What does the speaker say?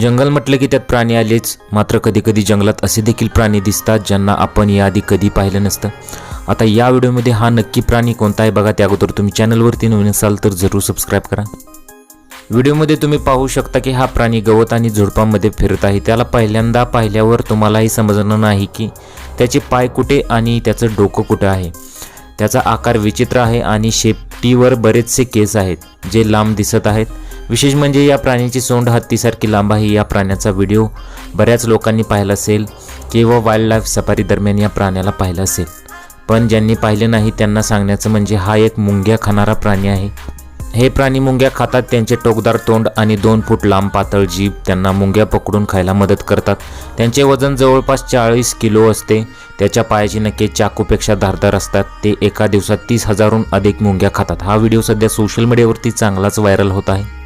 जंगल म्हटलं की त्यात प्राणी आलेच. मात्र कधी कधी जंगलात असे देखील प्राणी दिसतात ज्यांना आपण याआधी कधी पाहिलं नसतं. आता या व्हिडिओमध्ये हा नक्की प्राणी कोणता आहे बघा. त्या अगोदर तुम्ही चॅनलवरती नवीन असाल तर जरूर सबस्क्राईब करा. व्हिडिओमध्ये तुम्ही पाहू शकता की हा प्राणी गवत आणि झुडपांमध्ये फिरत आहे. त्याला पहिल्यांदा पाहिल्यावर तुम्हालाही समजणार नाही की त्याचे पाय कुठे आणि त्याचं डोकं कुठं आहे. त्याचा आकार विचित्र आहे आणि शेपटीवर बरेचसे केस आहेत जे लांब दिसत आहेत. विशेष म्हणजे या प्राण्याची सोंड हत्तीसारखी लांब आहे या प्राण्याचा व्हिडिओ बऱ्याच लोकांनी पाहिला असेल किंवा वाईल्ड लाईफ सफारी दरम्यान या प्राण्याला पाहिलं असेल. पण ज्यांनी पाहिले नाही त्यांना सांगण्याचं म्हणजे हा एक मुंग्या खाणारा प्राणी आहे. हे प्राणी मुंग्या खातात त्यांचे टोकदार तोंड आणि दोन फूट लांब पातळ जीभ त्यांना मुंग्या पकडून खायला मदत करतात. त्यांचे वजन जवळपास चाळीस किलो असते. त्याच्या पायाची नखे चाकूपेक्षा धारदार असतात. ते एका दिवसात तीस हजारहून अधिक मुंग्या खातात. हा व्हिडिओ सध्या सोशल मीडियावरती चांगलाच व्हायरल होत आहे.